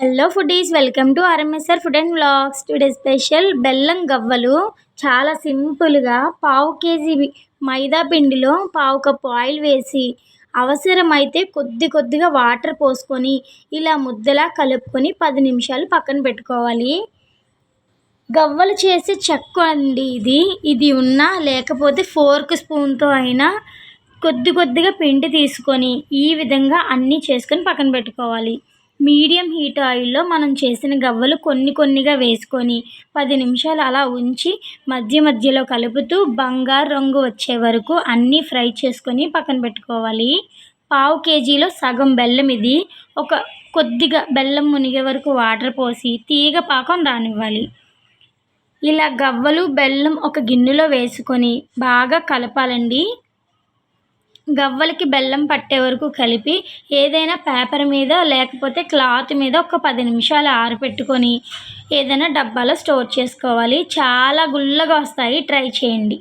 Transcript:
Hello foodies welcome to RMSR food and vlogs today special బెల్లం గవ్వలు. చాలా సింపుల్గా పావు కేజీ మైదా పిండిలో పావు కప్పు ఆయిల్ వేసి అవసరమైతే కొద్ది కొద్దిగా వాటర్ పోసుకొని ఇలా ముద్దలా కలుపుకొని పది నిమిషాలు పక్కన పెట్టుకోవాలి. గవ్వలు చేసే చెక్క అండి ఇది. ఇది ఉన్నా లేకపోతే ఫోర్క్ స్పూన్తో అయినా కొద్ది కొద్దిగా పిండి తీసుకొని ఈ విధంగా అన్నీ చేసుకొని పక్కన పెట్టుకోవాలి. మీడియం హీట్ ఆయిల్లో మనం చేసిన గవ్వలు కొన్ని కొన్నిగా వేసుకొని పది నిమిషాలు అలా ఉంచి మధ్య మధ్యలో కలుపుతూ బంగారు రంగు వచ్చే వరకు అన్నీ ఫ్రై చేసుకొని పక్కన పెట్టుకోవాలి. పావు కేజీలో సగం బెల్లం ఇది. ఒక కొద్దిగా బెల్లం మునిగే వరకు వాటర్ పోసి తీగ పాకం రానివ్వాలి. ఇలా గవ్వలు బెల్లం ఒక గిన్నెలో వేసుకొని బాగా కలపాలండి. గవ్వలకి బెల్లం పట్టే వరకు కలిపి ఏదైనా పేపర్ మీద లేకపోతే క్లాత్ మీద ఒక పది నిమిషాలు ఆరబెట్టుకొని ఏదైనా డబ్బాలో స్టోర్ చేసుకోవాలి. చాలా గుల్లగా వస్తాయి. ట్రై చేయండి.